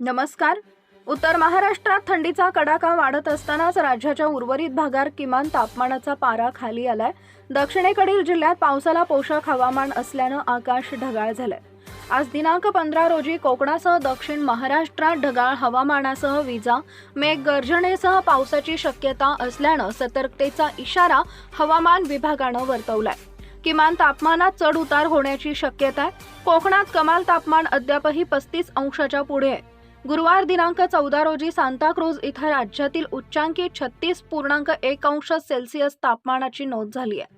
नमस्कार. उत्तर महाराष्ट्रात थंडीचा कडाका वाढत असतानाच राज्याच्या उर्वरित भागात किमान तापमानाचा पारा खाली आलाय. दक्षिणेकडील जिल्ह्यात पावसाला पोषक हवामान असल्यानं आकाश ढगाळ झालंय. आज दिनांक पंधरा रोजी कोकणासह दक्षिण महाराष्ट्रात ढगाळ हवामानासह विजा मेघगर्जनेसह पावसाची शक्यता असल्यानं सतर्कतेचा इशारा हवामान विभागानं वर्तवलाय. किमान तापमानात चढ उतार होण्याची शक्यता आहे कोकणात कमाल तापमान अद्यापही पस्तीस अंशाच्या पुढे आहे. गुरुवार दिनांक चौदा रोजी सांताक्रूज इथं राज्यातील उच्चांकी छत्तीस पूर्णांक एक अंश सेल्सिअस तापमानाची नोंद झाली आहे.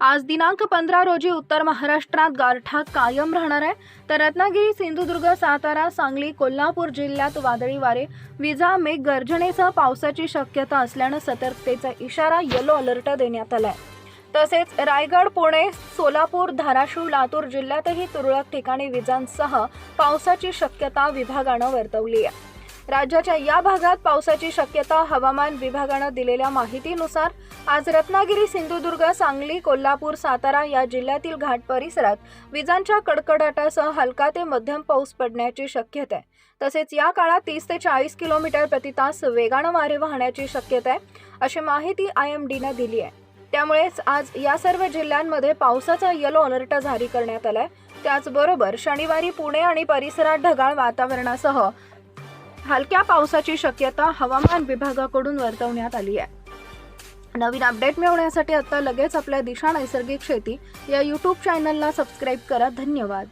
आज दिनांक पंधरा रोजी उत्तर महाराष्ट्रात गारठा कायम राहणार आहे. तर रत्नागिरी सिंधुदुर्ग सातारा सांगली कोल्हापूर जिल्ह्यात वादळी वारे विजा मेघ गर्जनेसह पावसाची शक्यता असल्यानं सतर्कतेचा इशारा येलो अलर्ट देण्यात आला आहे तसेच रायगड पुणे सोलापूर धाराशिव लातूर जिल्ह्यातही तुरळक ठिकाणी विजांसह पावसाची शक्यता विभागानं वर्तवली आहे. राज्याच्या या भागात पावसाची शक्यता हवामान विभागानं दिलेल्या माहितीनुसार आज रत्नागिरी सिंधुदुर्ग सांगली कोल्हापूर सातारा या जिल्ह्यातील घाट परिसरात विजांच्या कडकडाटासह हलका ते मध्यम पाऊस पडण्याची शक्यता आहे. तसेच या काळात तीस ते चाळीस किलोमीटर प्रति तास वेगानं वारे वाहण्याची शक्यता आहे अशी माहिती आय एम डीनं दिली आहे. त्यामुळेच आज या सर्व जिल्ह्यांमध्ये पावसाचा येलो अलर्ट जारी करण्यात आलाय. त्याचबरोबर शनिवारी पुणे आणि परिसरात ढगाळ वातावरणासह हलक्या पावसाची शक्यता हवामान विभागाकडून वर्तवण्यात आली आहे. नवीन अपडेट मिळवण्यासाठी आता लगेच आपल्या दिशा नैसर्गिक शेती या यूट्यूब चॅनलला सबस्क्राईब करा. धन्यवाद.